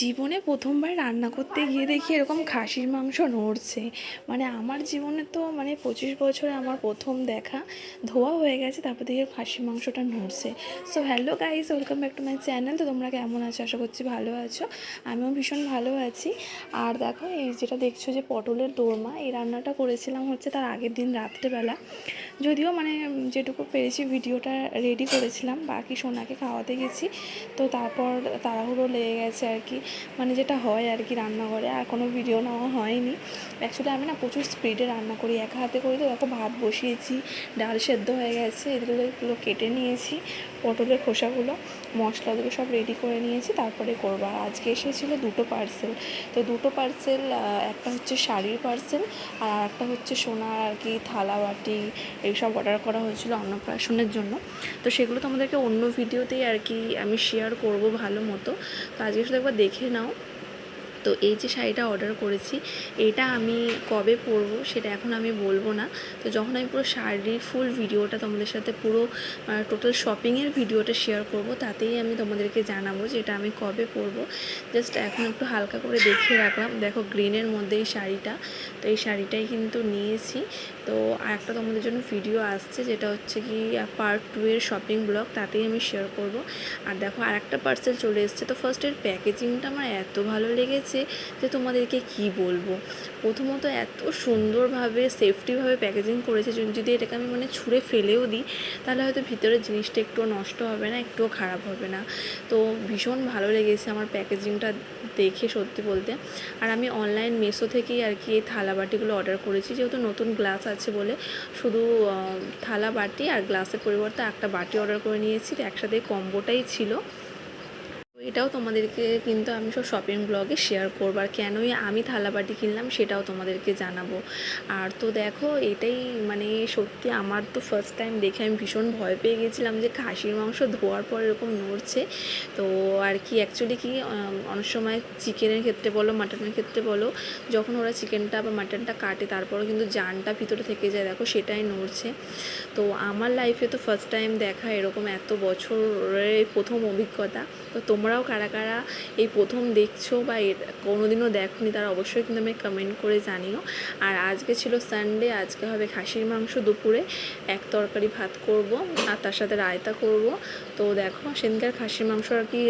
জীবনে প্রথমবার রান্না করতে গিয়ে দেখি এরকম খাসির মাংস নড়ছে। মানে আমার জীবনে তো মানে পঁচিশ বছরে আমার প্রথম দেখা, ধোয়া হয়ে গেছে, তারপর দেখি খাসির মাংসটা নড়ছে। So hello guys welcome back to my channel তো তোমরা কেমন আছো? আশা করছি ভালো আছো। আমিও ভীষণ ভালো আছি। আর দেখো, এই যেটা দেখছ যে পটলের দোরমা, এই রান্নাটা করেছিলাম হচ্ছে তার আগের দিন রাত্রেবেলা। যদিও মানে যেটুকু পেরেছি ভিডিওটা রেডি করেছিলাম, বাকি সোনাকে খাওয়াতে গেছি। তো তারপর তাড়াহুড়ো লেগে গেছে আর কি। মানে যেটা হয় আর কি রান্নাঘরে, আর কোনো ভিডিও নেওয়া হয়নি। অ্যাকচুয়ালি আমি না প্রচুর স্পিডে রান্না করি, একা হাতে করি তো দেখো ভাত বসিয়েছি, ডাল সেদ্ধ হয়ে গেছে এগুলো কেটে নিয়েছি, পটলের খোসাগুলো মশলাগুলো সব রেডি করে নিয়েছি, তারপরে করব। আর আজকে এসেছিল দুটো পার্সেল তো দুটো পার্সেল একটা হচ্ছে শাড়ির পার্সেল আর একটা হচ্ছে সোনার আর কি থালা বাটি, এইসব অর্ডার করা হয়েছিল অন্নপ্রাশনের জন্য। তো সেগুলো তোমাদেরকে অন্য ভিডিওতেই আর কি আমি শেয়ার করব ভালো মতো। তো আজকে শুধু একবার দেখে que não. তো এই যে শাড়িটা অর্ডার করেছি, এটা আমি কবে পরবো সেটা এখন আমি বলব না। তো যখন আমি পুরো শাড়ির ফুল ভিডিওটা তোমাদের সাথে পুরো টোটাল শপিংয়ের ভিডিওটা শেয়ার করব, তাতেই আমি তোমাদেরকে জানাব যে এটা আমি কবে পরবো। জাস্ট এখন একটু হালকা করে দেখিয়ে রাখলাম। দেখো গ্রিনের মধ্যে এই শাড়িটা, তো এই শাড়িটাই কিন্তু নিয়েছি। তো আর একটা তোমাদের জন্য ভিডিও আসছে, যেটা হচ্ছে কি পার্ট টু এর শপিং ব্লগ তাতেই আমি শেয়ার করব। আর দেখো আর একটা পার্সেল চলে এসছে, তো ফার্স্ট এর প্যাকেজিংটা আমার এত ভালো লেগেছে। যে তোমাদেরকে কি বলব? প্রথমত এত সুন্দরভাবে সেফটিভাবে প্যাকেজিং করেছে যদি- এটাকে আমি মানে ছুঁড়ে ফেলেও দিই, তাহলে হয়তো ভিতরের জিনিসটা একটুও নষ্ট হবে না, একটুও খারাপ হবে না। তো ভীষণ ভালো লেগেছে আমার প্যাকেজিংটা দেখে সত্যি বলতে। আর আমি অনলাইন মেসো থেকেই আর কি এই থালা বাটিগুলো অর্ডার করেছি, যেহেতু নতুন গ্লাস আছে বলে। শুধু থালা বাটি আর গ্লাসের পরিবর্তে একটা বাটি অর্ডার করে নিয়েছি, একসাথে কম্বোটাই ছিল। এটাও তোমাদেরকে কিন্তু আমি সব শপিং ব্লগে শেয়ার করব। আর কেনই আমি থালাবাটি কিনলাম সেটাও তোমাদেরকে জানাব। আর তো দেখো, এটাই মানে সত্যি আমার তো ফার্স্ট টাইম দেখে আমি ভীষণ ভয় পেয়ে গেছিলাম যে খাসির মাংস ধোয়ার পর এরকম নড়ছে। তো আর কি অ্যাকচুয়ালি কি অনেক সময় চিকেনের ক্ষেত্রে বলো মাটনের ক্ষেত্রে বলো, যখন ওরা চিকেনটা বা মাটনটা কাটে, তারপরও কিন্তু জানটা ভিতরে থেকে যায়, দেখো সেটাই নড়ছে। তো আমার লাইফে তো ফার্স্ট টাইম দেখা এরকম এত বছরের প্রথম অভিজ্ঞতা। তো তোমরাও কারা কারা এই প্রথম দেখছ বা এর কোনোদিনও দেখোনি, তারা অবশ্যই কিন্তু আমি কমেন্ট করে জানিও। আর আজকে ছিল সানডে আজকে হবে খাসির মাংস দুপুরে। এক তরকারি ভাত করব, আর তার সাথে রায়তা করব। তো দেখো, সেদিনকার খাসির মাংস আর কি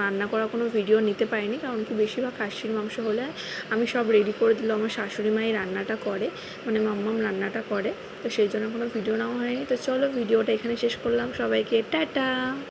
রান্না করা কোনো ভিডিও নিতে পারিনি, কারণ কি বেশিরভাগ খাসির মাংস হলে আমি সব রেডি করে দিল, আমার শাশুড়ি মাই রান্নাটা করে মানে মাম্মাম রান্নাটা করে। তো সেই জন্য কোনো ভিডিও নেওয়া হয়নি। তো চলো ভিডিওটা এখানে শেষ করলাম। সবাইকে টাটা!